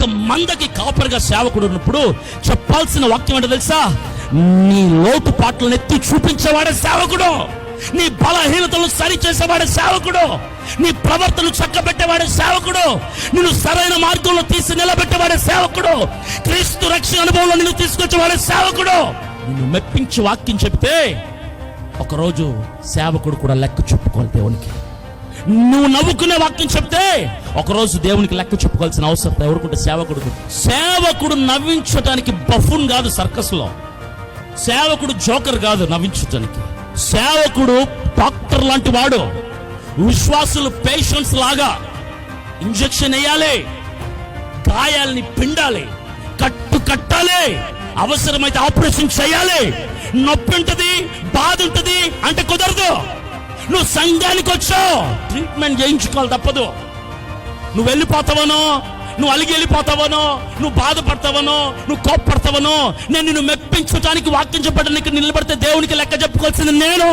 ఒక మందకి కాపరిగా సేవకుడు ఉన్నప్పుడు చెప్పాల్సిన వాక్యం ఏంటో తెలుసా? నీ లోటు పాటలను ఎత్తి చూపించేవాడే సేవకుడు. నీ బలహీనతలు సరి చేసేవాడే సేవకుడు. నీ ప్రవర్తనలు చక్కబెట్టేవాడే సేవకుడు. నిన్ను సరైన మార్గంలో తీసి నిలబెట్టేవాడే సేవకుడు. క్రీస్తు రక్షణ అనుభవంలో నిన్ను తీసుకొచ్చేవాడే సేవకుడు. నిన్ను మెప్పించి వాక్యం చెప్తే ఒకరోజు సేవకుడు కూడా లెక్క చెప్పుకోవాలి దేవునికి. నువ్వు నవ్వుకునే వాక్యం చెప్తే ఒకరోజు దేవునికి లెక్క చెప్పుకోవాల్సిన అవసరం ఎవరుకుంటే సేవకుడు సేవకుడు నవ్వించటానికి బఫున్ కాదు సర్కస్లో. సేవకుడు జోకర్ కాదు నవ్వించటానికి. సేవకుడు డాక్టర్ లాంటి వాడు. విశ్వాసులు పేషెంట్స్ లాగా ఇంజెక్షన్ వేయాలి గాయాల్ని పిండాలి కట్టు కట్టాలి అవసరమైతే ఆపరేషన్ చేయాలి. నొప్పి ఉంటుంది బాధ ఉంటుంది అంటే కుదరదు. నువ్వు సంఘానికి వచ్చావు. ట్రీట్మెంట్ చేయించుకోవాలి తప్పదు. నువ్వు వెళ్ళిపోతావనో నువ్వు అలిగి వెళ్ళిపోతావనో నువ్వు బాధపడతావనో నువ్వు కోప్పడతావనో నేను నిన్ను మెప్పించడానికి వాక్యం చెప్పడానికి నిలబడితే దేవునికి లెక్క చెప్పుకోవాల్సింది నేను.